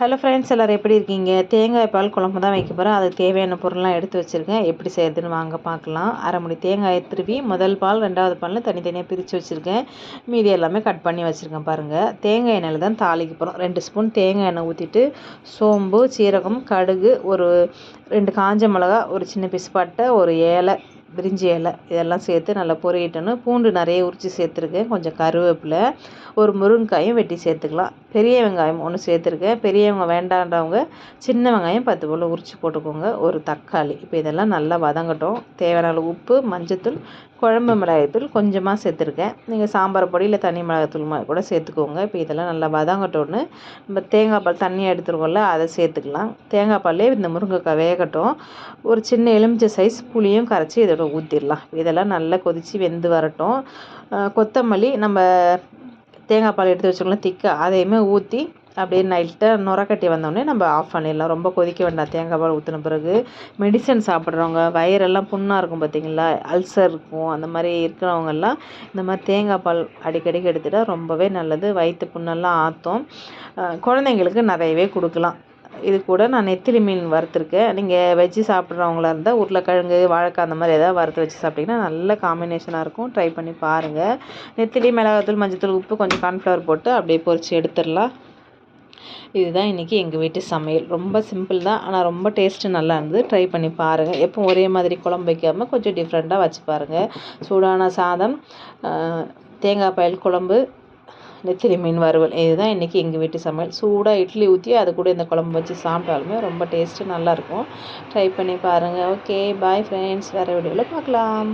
Hello friends எல்லோரும் எப்படி இருக்கீங்க? தேங்காய் பால் குழம்பு தான் வைக்க போகிறேன் அதுக்கு தேவையான பொருள்லாம் எடுத்து வச்சுருக்கேன். எப்படி செய்யறதுன்னு வாங்க பார்க்கலாம். அரை முடி தேங்காயை திருவி முதல் பால் ரெண்டாவது பால்னு தனித்தனியாக பிரித்து வச்சுருக்கேன். மீதி எல்லாமே கட் பண்ணி வச்சுருக்கேன் பாருங்கள் தேங்காய் எண்ணெயில் தான் தாளிக்கு போகிறோம் ரெண்டு ஸ்பூன் தேங்காய் எண்ணெய் ஊற்றிட்டு சோம்பு சீரகம் கடுகு ஒரு ரெண்டு காஞ்ச மிளகா ஒரு சின்ன பிஸ்பட்டை ஒரு ஏலை பிரிஞ்சி இலை இதெல்லாம் சேர்த்து நல்லா பொறியிட்டணும் பூண்டு நிறைய உரித்து சேர்த்துருக்கேன். கொஞ்சம் கருவேப்பிலை ஒரு முருங்கைக்காயும் வெட்டி சேர்த்துக்கலாம். பெரிய வெங்காயம் ஒன்று சேர்த்துருக்கேன். பெரியவங்க வேண்டான்றவங்க சின்ன வெங்காயம் பத்து போல் உரித்து போட்டுக்கோங்க. ஒரு தக்காளி. இப்போ இதெல்லாம் நல்லா வதங்கட்டும். தேவையான உப்பு மஞ்சத்தூள் குழம்பு மிளகாய்த்தூள் கொஞ்சமாக சேர்த்துருக்கேன். நீங்கள் சாம்பார் பொடி இல்லை தனி மிளகாய்த்தூள் மாதிரி கூட சேர்த்துக்கோங்க. இப்போ இதெல்லாம் நல்லா வதங்கட்டோன்னு நம்ம தேங்காய் பால் தண்ணி எடுத்துருக்கோம்ல அதை சேர்த்துக்கலாம். தேங்காய் பாலே இந்த முருங்கைக்காய் வேகட்டும். ஒரு சின்ன எலுமிச்சை சைஸ் புளியும் கரைச்சி இதோட ஊற்றிடலாம் இதெல்லாம் நல்லா கொதித்து வெந்து வரட்டும். கொத்தமல்லி நம்ம தேங்காய் பால் எடுத்து வச்சுக்கலாம் திக்காக அதையுமே ஊற்றி அப்படியே நைட்டாக நுரக்கட்டி வந்தோடனே நம்ம ஆஃப் பண்ணிடலாம். ரொம்ப கொதிக்க வேண்டாம். தேங்காய் பால் ஊற்றின பிறகு மெடிசன் சாப்பிட்றவங்க வயிறெல்லாம் புண்ணாக இருக்கும் பார்த்தீங்களா அல்சர் இருக்கும். அந்த மாதிரி இருக்கிறவங்கெல்லாம் இந்த மாதிரி தேங்காய் பால் அடிக்கடிக்கு எடுத்துகிட்டா ரொம்பவே நல்லது. வயிற்று புண்ணெல்லாம் ஆற்றும் குழந்தைங்களுக்கு நிறையவே கொடுக்கலாம். இது கூட நான் நெத்திலி மீன் வறுத்துருக்கேன். நீங்கள் வெஜ்ஜு சாப்பிட்றவங்களா இருந்தால் உருளைக்கிழங்கு வாழைக்காய் அந்த மாதிரி எதாவது வறுத்து வச்சு சாப்பிட்டிங்கன்னா நல்ல காம்பினேஷனாக இருக்கும். ட்ரை பண்ணி பாருங்கள் நெத்திலி மிளகாத்தூள் மஞ்சத்தூள் உப்பு கொஞ்சம் கார்ன்ஃப்ளவர் போட்டு அப்படியே பொறிச்சு எடுத்துடலாம். இதுதான் இன்றைக்கி எங்கள் வீட்டு சமையல். ரொம்ப சிம்பிள் தான். ஆனால் ரொம்ப டேஸ்ட்டு நல்லா இருந்தது. ட்ரை பண்ணி பாருங்கள் எப்போ ஒரே மாதிரி குழம்பு வைக்காமல் கொஞ்சம் டிஃப்ரெண்ட்டாக வச்சு பாருங்கள் சூடான சாதம் தேங்காய் பாயல் குழம்பு நெத்திலி மீன் வறுவல். இதுதான் இன்றைக்கி எங்கள் வீட்டு சமையல். சூடாக இட்லி ஊற்றி அது கூட இந்த குழம்பு வச்சு சாப்பிட்டாலுமே ரொம்ப டேஸ்ட்டு நல்லாயிருக்கும் ட்ரை பண்ணி பாருங்கள் ஓகே பாய் ஃப்ரெண்ட்ஸ் வேறு வீடியோவில் பார்க்கலாம்.